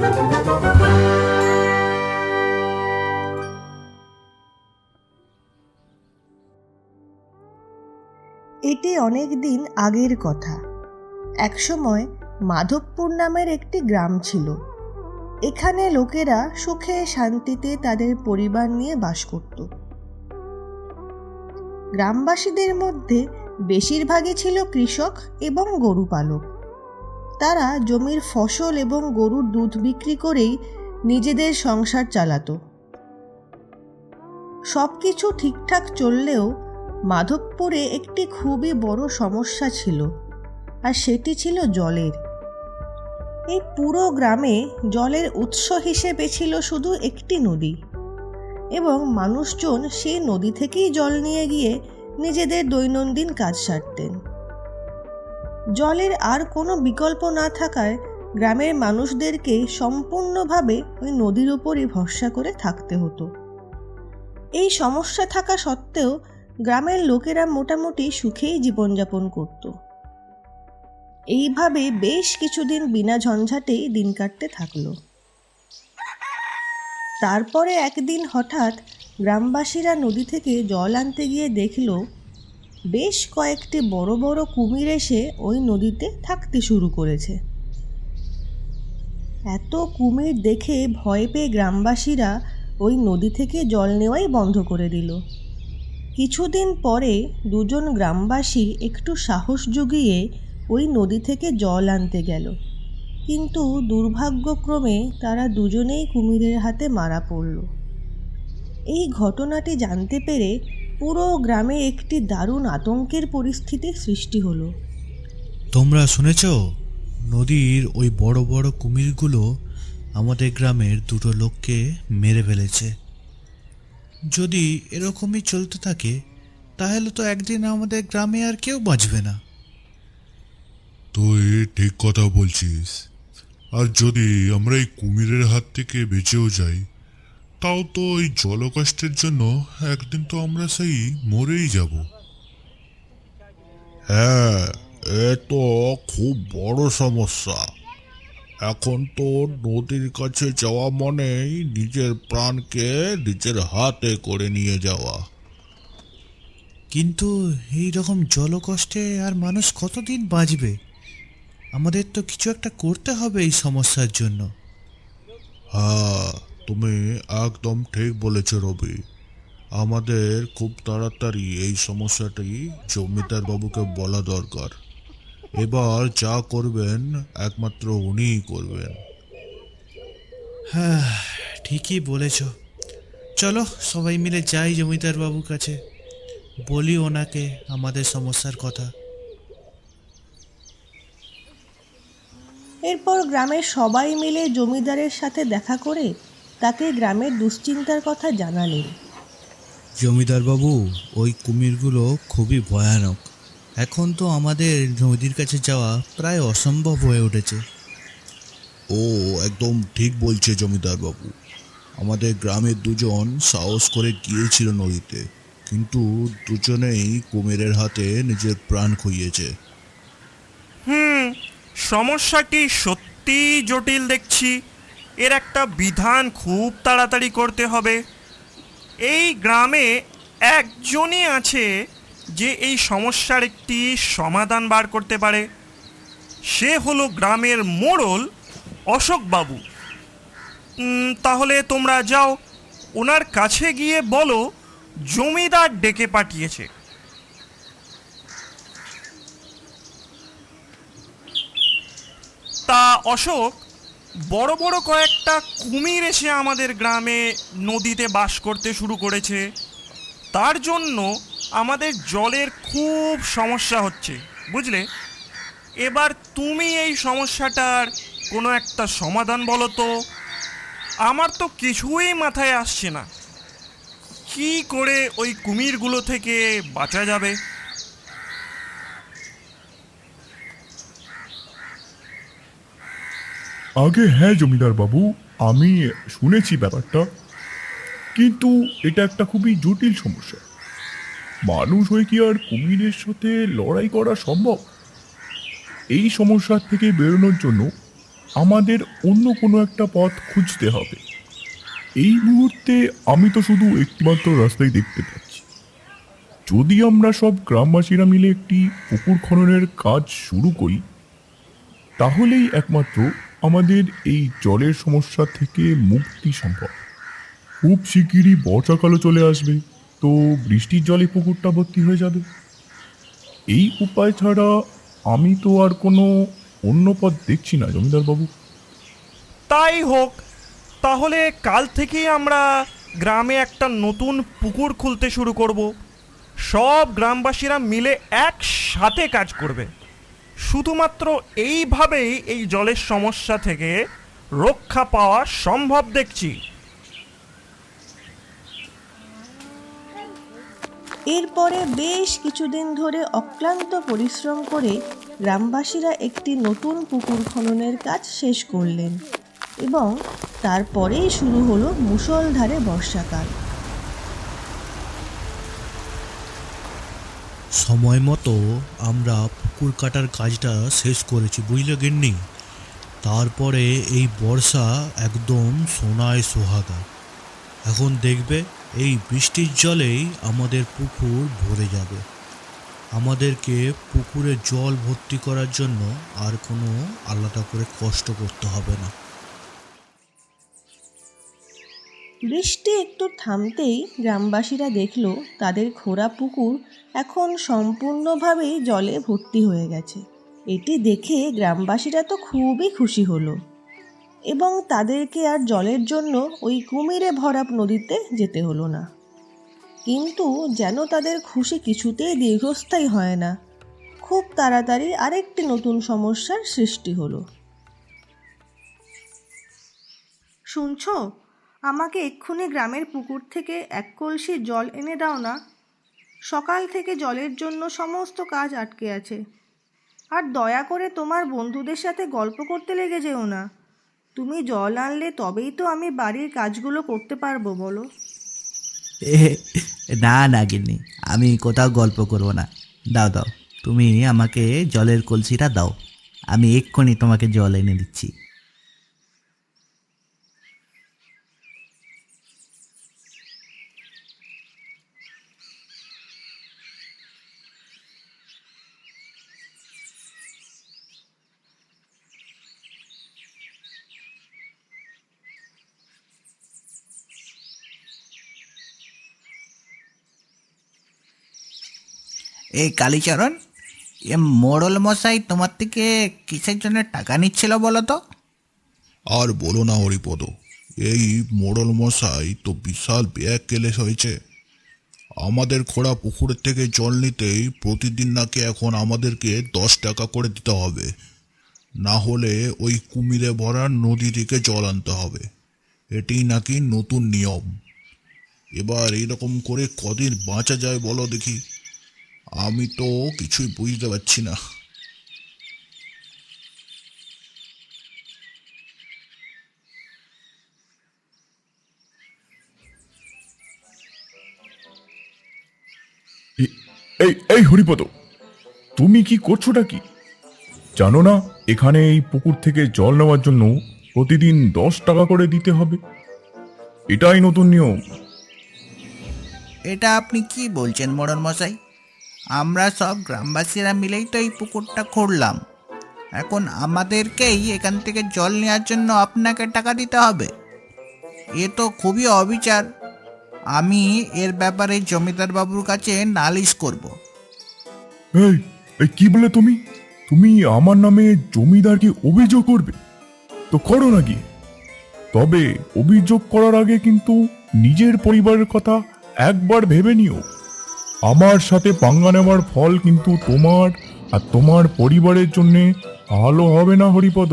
এটি আগের কথা। একসময় মাধবপুর নামের একটি গ্রাম ছিল। এখানে লোকেরা সুখে শান্তিতে তাদের পরিবার নিয়ে বাস করত। গ্রামবাসীদের মধ্যে বেশিরভাগই ছিল কৃষক এবং গরু পালক তারা জমির ফসল এবং গরুর দুধ বিক্রি করেই নিজেদের সংসার চালাতো। সব কিছু ঠিকঠাক চললেও মাধবপুরে একটি খুবই বড় সমস্যা ছিল, আর সেটি ছিল জলের। এই পুরো গ্রামে জলের উৎস হিসেবে ছিল শুধু একটি নদী এবং মানুষজন সেই নদী থেকেই জল নিয়ে গিয়ে নিজেদের দৈনন্দিন কাজ সারতেন। জলের আর কোনো বিকল্প না থাকায় গ্রামের মানুষদেরকে সম্পূর্ণভাবে ওই নদীর উপরই ভরসা করে থাকতে হতো। এই সমস্যা থাকা সত্ত্বেও গ্রামের লোকেরা মোটামুটি সুখেই জীবনযাপন করত। এইভাবে বেশ কিছুদিন বিনা ঝঞ্ঝাটেই দিন কাটতে থাকল। তারপরে একদিন হঠাৎ গ্রামবাসীরা নদী থেকে জল আনতে গিয়ে দেখল বেশ কয়েকটি বড় বড় কুমির এসে ওই নদীতে থাকতে শুরু করেছে। এত কুমির দেখে ভয় পেয়ে গ্রামবাসীরা ওই নদী থেকে জল নেওয়াই বন্ধ করে দিল। কিছুদিন পরে দুজন গ্রামবাসী একটু সাহস জুগিয়ে ওই নদী থেকে জল আনতে গেল। কিন্তু দুর্ভাগ্যক্রমে তারা দুজনেই কুমিরের হাতে মারা পড়ল। এই ঘটনাটি জানতে পেরে পুরো গ্রামে একটি দারুণ আতঙ্কের পরিস্থিতির সৃষ্টি হলো। তোমরা শুনেছ? নদীর ওই বড় বড় কুমিরগুলো আমাদের গ্রামের দুটো লোককে মেরে ফেলেছে। যদি এরকমই চলতে থাকে তাহলে তো একদিন আমাদের গ্রামে আর কেউ বাঁচবে না। তুই ঠিক কথা বলছিস। আর যদি আমরা এই কুমিরের হাত থেকে বেঁচেও যাই তাও তো এই জলকষ্টের জন্য একদিন তো আমরা সেই মরেই যাব। হ্যাঁ এ তো খুব বড় সমস্যা। এখন তো নদীর কাছে যাওয়া মানেই নিজের প্রাণকে নিজের হাতে করে নিয়ে যাওয়া। কিন্তু এই রকম জলকষ্টে আর মানুষ কতদিন বাঁচবে? আমাদের তো কিছু একটা করতে হবে এই সমস্যার জন্য। হ্যাঁ তুমি একদম ঠিক বলেছ রবি। আমাদের খুব তাড়াতাড়ি এই সমস্যাটি জমিদার বাবুকে বলা দরকার। এবার যা করবেন একমাত্র উনিই করবেন। হ্যাঁ ঠিকই বলেছ। চলো সবাই মিলে যাই জমিদার বাবুর কাছে। বলি ওনাকে আমাদের সমস্যার কথা। এরপর গ্রামের সবাই মিলে জমিদারের সাথে দেখা করে তাকে গ্রামের দুশ্চিন্তার কথা জানালেন। জমিদার বাবু ওই কুমিরগুলো খুবই ভয়ানক। এখন তো আমাদের নদীর কাছে যাওয়া প্রায় অসম্ভব হয়ে উঠেছে। ও একদম ঠিক বলছে জমিদার বাবু আমাদের গ্রামের দুজন সাহস করে গিয়েছিল নদীতে কিন্তু দুজনেই কুমিরের হাতে নিজের প্রাণ খুইয়েছে। হুম সমস্যাটি সত্যি জটিল দেখছি। এর একটা বিধান খুব তাড়াতাড়ি করতে হবে। এই গ্রামে একজনই আছে যে এই সমস্যার একটি সমাধান বার করতে পারে। সে হলো গ্রামের মোড়ল অশোকবাবু। তাহলে তোমরা যাও, ওনার কাছে গিয়ে বলো, জমিদার ডেকে পাঠিয়েছে। তা অশোক বড় বড় কয়েকটা কুমির এসে আমাদের গ্রামে নদীতে বাস করতে শুরু করেছে। তার জন্য আমাদের জলের খুব সমস্যা হচ্ছে, বুঝলে? এবার তুমি এই সমস্যাটার কোনো একটা সমাধান বলো তো। আমার তো কিছুই মাথায় আসছে না। কি করে ওই কুমিরগুলো থেকে বাঁচা যাবে? আগে হ্যাঁ জমিদার বাবু, আমি শুনেছি ব্যাপারটা। কিন্তু এটা একটা খুবই জটিল সমস্যা। মানুষ হয়ে কি আর কুমিরের সাথে লড়াই করা সম্ভব? এই সমস্যার থেকে বেরোনোর জন্য আমাদের অন্য কোনো একটা পথ খুঁজতে হবে। এই মুহূর্তে আমি তো শুধু একটিমাত্র রাস্তাই দেখতে পাচ্ছি। যদি আমরা সব গ্রামবাসীরা মিলে একটি পুকুর খননের কাজ শুরু করি, তাহলেই একমাত্র আমাদের এই জলের সমস্যা থেকে মুক্তি সম্ভব। খুব শিগগিরই বর্ষাকালও চলে আসবে, তো বৃষ্টির জলে পুকুরটা ভর্তি হয়ে যাবে। এই উপায় ছাড়া আমি তো আর কোনো অন্য পথ দেখছি না, জমিদার বাবু। তাই হোক, তাহলে কাল থেকেই আমরা গ্রামে একটা নতুন পুকুর খুলতে শুরু করব। সব গ্রামবাসীরা মিলে একসাথে কাজ করবে। শুধুমাত্র এইভাবেই এই জলের সমস্যা থেকে রক্ষা পাওয়া সম্ভব দেখছি। এরপরে বেশ কিছুদিন ধরে অক্লান্ত পরিশ্রম করে গ্রামবাসীরা একটি নতুন পুকুর খননের কাজ শেষ করলেন এবং তারপরেই শুরু হলো মুষলধারে বর্ষাকাল। সময় মতো আমরা পুকুর কাটার কাজটা শেষ করেছি, বুঝলে গিন্নি? তারপরে এই বর্ষা একদম সোনায় সোহাগা। এখন দেখবে এই বৃষ্টির জলেই আমাদের পুকুর ভরে যাবে। আমাদেরকে পুকুরে জল ভর্তি করার জন্য আর কোনো আলাদা করে কষ্ট করতে হবে না। বৃষ্টি একটু থামতেই গ্রামবাসীরা দেখল তাদের খোঁড়া পুকুর এখন সম্পূর্ণভাবেই জলে ভর্তি হয়ে গেছে। এটি দেখে গ্রামবাসীরা তো খুবই খুশি হলো। এবং তাদেরকে আর জলের জন্য ওই কুমিরে ভরা নদীতে যেতে হলো না। কিন্তু যেন তাদের খুশি কিছুতেই দীর্ঘস্থায়ী হয় না। খুব তাড়াতাড়ি আরেকটি নতুন সমস্যার সৃষ্টি হলো। শুনছো? আমাকে এক্ষুনি গ্রামের পুকুর থেকে এক কলসি জল এনে দাও না। সকাল থেকে জলের জন্য সমস্ত কাজ আটকে আছে। আর দয়া করে তোমার বন্ধুদের সাথে গল্প করতে লেগে যেও না। তুমি জল আনলে তবেই তো আমি বাড়ির কাজগুলো করতে পারব, বলো। না না গিন্নি আমি কোথাও গল্প করব না। দাও দাও, তুমি আমাকে জলের কলসিটা দাও। আমি এক্ষুনি তোমাকে জল এনে দিচ্ছি। এই কালীচরণ, এ মোড়ল মশাই তোমার থেকে কিসের জন্য টাকা নিচ্ছিল বলো তো? আর বলো না হরিপদ, এই মোড়ল মশাই তো বিশাল ব্যাগ কেলেস হয়েছে। আমাদের খোড়া পুকুরের থেকে জল নিতেই প্রতিদিন নাকি এখন আমাদেরকে দশ টাকা করে দিতে হবে। না হলে ওই কুমিরে ভরা নদী থেকে জল আনতে হবে। এটি নাকি নতুন নিয়ম। এবার এরকম করে কদিন বাঁচা যায় বলো দেখি। আমি তো কিছুই বুঝতে পারছি না। এই এই হরিপদ তুমি কি করছোটা কি? জানো না এখানে এই পুকুর থেকে জল নেওয়ার জন্য প্রতিদিন দশ টাকা করে দিতে হবে। এটাই নতুন নিয়ম। এটা আপনি কি বলছেন মোড়ল মশাই আমরা সব গ্রামবাসীরা মিলেই তো এই পুকুরটা খুঁড়লাম। এখন আমাদেরকেই এখান থেকে জল নেওয়ার জন্য আপনাকে টাকা দিতে হবে। এ তো খুবই অবিচার। আমি এর ব্যাপারে জমিদার বাবুর কাছে নালিশ করব। এই কি বলে তুমি? তুমি আমার নামে জমিদারকে অভিযোগ করবে? তো করো নাকি তবে অভিযোগ করার আগে কিন্তু নিজের পরিবারের কথা একবার ভেবে নিও। আমার সাথে পাঙ্গা নেওয়ার ফল কিন্তু তোমার আর তোমার পরিবারের জন্যে ভালো হবে না হরিপদ।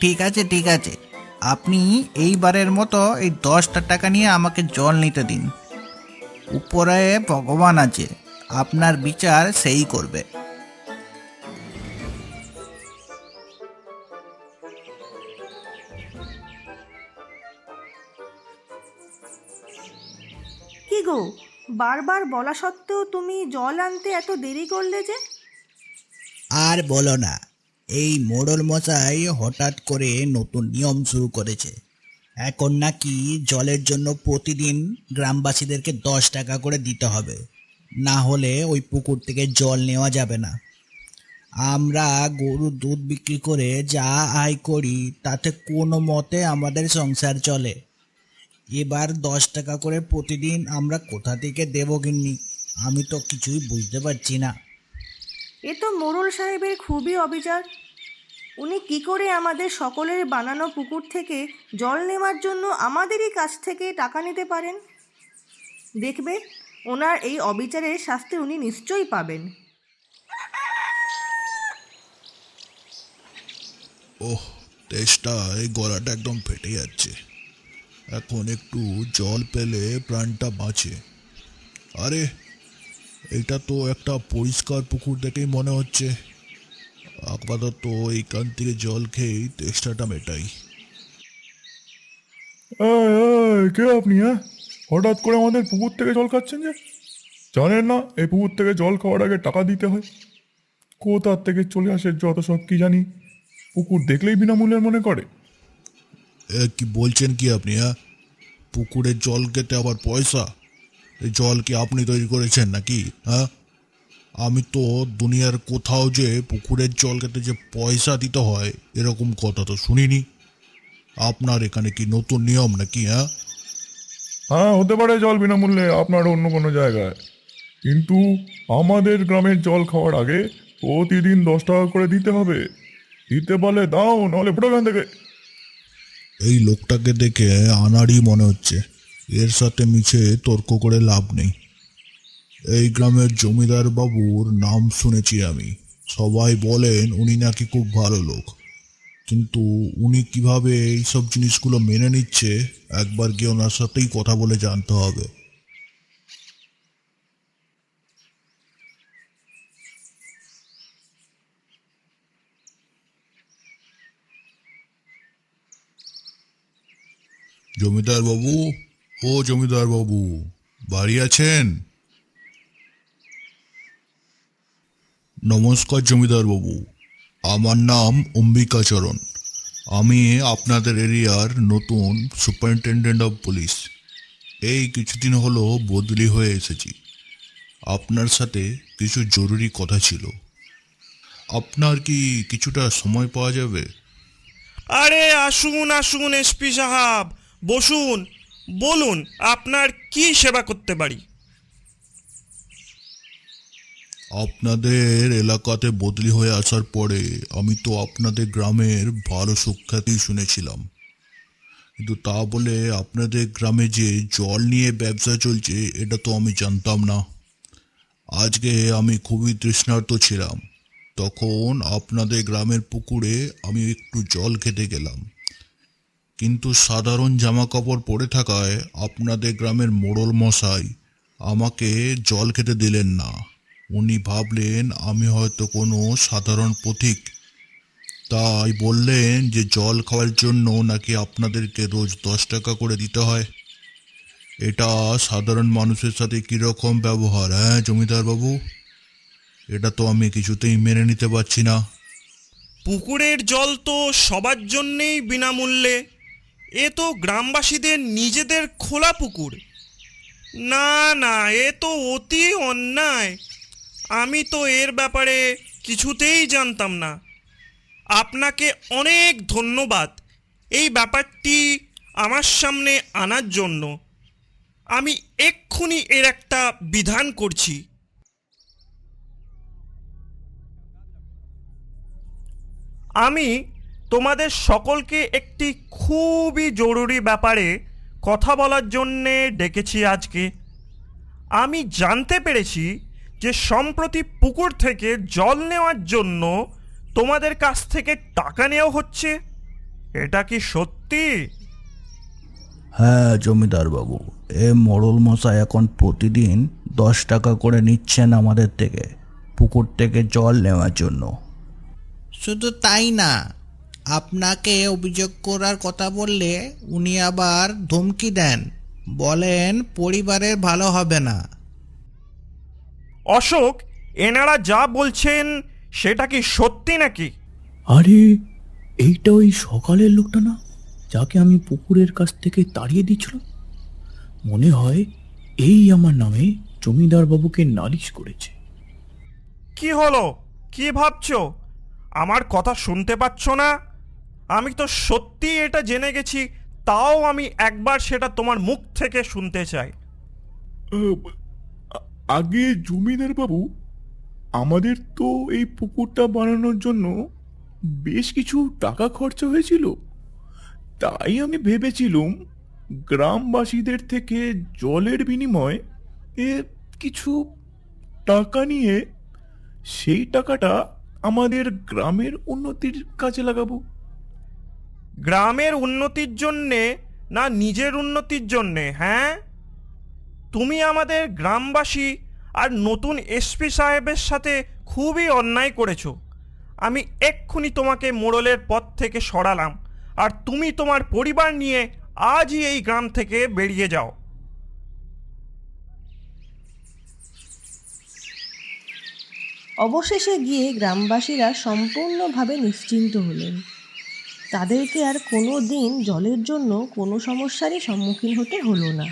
ঠিক আছে ঠিক আছে। আপনি এইবারের মতো এই দশটা টাকা নিয়ে আমাকে জল নিতে দিন। উপরে ভগবান আছে আপনার বিচার সেই করবে। কি গো? বারবার বলা সত্ত্বেও তুমি জল আনতে এত দেরি করলে যে? আর বলো না, এই মোড়ল মশাই হঠাৎ করে নতুন নিয়ম শুরু করেছে। এখন নাকি জলের জন্য প্রতিদিন গ্রামবাসীদেরকে দশ টাকা করে দিতে হবে। না হলে ওই পুকুর থেকে জল নেওয়া যাবে না। আমরা গরুর দুধ বিক্রি করে যা আয় করি, তাতে কোনো মতে আমাদের সংসার চলে। এবার দশ টাকা করে প্রতিদিন আমরা কোথা থেকে দেবো গিন্নি? আমি তো কিছুই বুঝতে পারছি না। এ তো মোরল সাহেবের খুবই অবিচার। উনি কি করে আমাদের সকলের বানানো পুকুর থেকে জল নেওয়ার জন্য আমাদেরই কাছ থেকে টাকা নিতে পারেন? দেখবে ওনার এই অবিচারের শাস্তি উনি নিশ্চয়ই পাবেন। ওহ তেষ্টায় গলাটা একদম ফেটে যাচ্ছে। এখন একটু জল পেলে প্রাণটা বাঁচে। আরে, এটা তো একটা পরিষ্কার পুকুর দেখেই মনে হচ্ছে। আপাতত এইখান থেকে জল খেয়েই তেষ্টাটা মেটাই। কে আপনি হ্যাঁ? হঠাৎ করে আমাদের পুকুর থেকে জল খাচ্ছেন যে? জানেন না, এই পুকুর থেকে জল খাওয়ার আগে টাকা দিতে হয়। কোথার থেকে চলে আসে যত সব কি জানি। পুকুর দেখলেই বিনামূল্যের মনে করে। এ কি বলছেন কি আপনি হ্যাঁ? পুকুরের জল খেতে আবার পয়সা? এই জল কি আপনি তৈরি করেছেন নাকি হ্যাঁ? আমি তো দুনিয়ার কোথাও যে পুকুরের জল খেতে যে পয়সা দিতে হয়, এরকম কথা তো শুনিনি। আপনার এখানে কি নতুন নিয়ম নাকি হ্যাঁ? হ্যাঁ হতে পারে জল বিনামূল্যে, আপনার অন্য কোনো জায়গায়। কিন্তু আমাদের গ্রামের জল খাওয়ার আগে প্রতিদিন দশ টাকা করে দিতে হবে। দিতে বলে দাও, নাহলে ফটো এখান থেকে। এই লোকটাকে দেখে আনারই মনে হচ্ছে। এর সাথে মিছে তর্ক করে লাভ নেই। এই গ্রামের জমিদার বাবুর নাম শুনেছি আমি। সবাই বলেন উনি নাকি খুব ভালো লোক। কিন্তু উনি কীভাবে এইসব জিনিসগুলো মেনে নিচ্ছে, একবার গিয়ে ওনার সাথেই কথা বলে জানতে হবে। জমিদার বাবু, ও জমিদার বাবু, বাড়ি আছেন? নমস্কার জমিদার বাবু, আমার নাম অম্বিকাচরণ আমি আপনাদের এরিয়ার নতুন সুপারিনটেন্ডেন্ট অফ পুলিশ। এই কিছুদিন হলো বদলি হয়ে এসেছি। আপনার সাথে কিছু জরুরি কথা ছিল। আপনার কি কিছুটা সময় পাওয়া যাবে? আরে, আসুন আসুন, এসপি সাহাব। বসুন, বলুন, আপনার কি সেবা করতে পারি? আপনাদের এলাকাতে বদলি হয়ে আসার পরে আমি তো আপনাদের গ্রামের ভালো সুখ্যাতি শুনেছিলাম। কিন্তু তা বলে আপনাদের গ্রামে যে জল নিয়ে ব্যবসা চলছে, এটা তো আমি জানতাম না। আজকে আমি খুবই তৃষ্ণার্ত ছিলাম। তখন আপনাদের গ্রামের পুকুরে আমি একটু জল খেতে গেলাম। কিন্তু সাধারণ জামা কাপড় পরে থাকায় আপনাদের গ্রামের মোড়ল মশাই আমাকে জল খেতে দিলেন না। উনি ভাবলেন, আমি হয়তো কোনো সাধারণ পথিক। তাই বললেন যে, জল খাওয়ার জন্য নাকি আপনাদেরকে রোজ দশ টাকা করে দিতে হয়? এটা সাধারণ মানুষের সাথে কীরকম ব্যবহার হ্যাঁ জমিদার বাবু? এটা তো আমি কিছুতেই মেনে নিতে পারছি না। পুকুরের জল তো সবার জন্যেই বিনামূল্যে। এ তো গ্রামবাসীদের নিজেদের খোলা পুকুর। না না, এ তো অতি অন্যায়। আমি তো এর ব্যাপারে কিছুতেই জানতাম না। আপনাকে অনেক ধন্যবাদ। এই ব্যাপারটি আমার সামনে আনার জন্য। আমি এক্ষুনি এর একটা বিধান করছি। আমি তোমাদের সকলকে একটি খুবই জরুরি ব্যাপারে কথা বলার জন্যে ডেকেছি আজকে। আমি জানতে পেরেছি যে সম্প্রতি পুকুর থেকে জল নেওয়ার জন্য তোমাদের কাছ থেকে টাকা নেওয়া হচ্ছে। এটা কি সত্যি? হ্যাঁ জমিদার বাবু এ মোড়ল মশাই এখন প্রতিদিন দশ টাকা করে নিচ্ছেন আমাদের থেকে পুকুর থেকে জল নেওয়ার জন্য। শুধু তাই না আপনাকে অভিযোগ করার কথা বললে উনি আবার ধমকি দেন বলেন পরিবারের ভালো হবে না। অশোক এনারা যা বলছেন সেটা কি সত্যি নাকি? আরে এইটা ওই সকালের লোকটা না যাকে আমি পুকুরের কাছ থেকে তাড়িয়ে দিচ্ছিল মনে হয় এই আমার নামে জমিদার বাবুকে নালিশ করেছে। কি হলো? কি ভাবছ? আমার কথা শুনতে পাচ্ছ না? আমি তো সত্যি এটা জেনে গেছি, তাও আমি একবার সেটা তোমার মুখ থেকে শুনতে চাই। আগে জমিদার বাবু, আমাদের তো এই পুকুরটা বানানোর জন্য বেশ কিছু টাকা খরচা হয়েছিল। তাই আমি ভেবেছিলাম গ্রামবাসীদের থেকে জলের বিনিময়ে এ কিছু টাকা নিয়ে সেই টাকাটা আমাদের গ্রামের উন্নতির কাজে লাগাবো। গ্রামের উন্নতির জন্যে না নিজের উন্নতির জন্যে হ্যাঁ? তুমি আমাদের গ্রামবাসী আর নতুন এসপি সাহেবের সাথে খুবই অন্যায় করেছ। আমি এক্ষুনি তোমাকে মোড়লের পথ থেকে সরালাম আর তুমি তোমার পরিবার নিয়ে আজই এই গ্রাম থেকে বেরিয়ে যাও। অবশেষে গিয়ে গ্রামবাসীরা সম্পূর্ণভাবে নিশ্চিন্ত হলেন। তাদেরকে আর কোনো দিন জলের জন্য কোনো সমস্যারই সম্মুখীন হতে হলো না।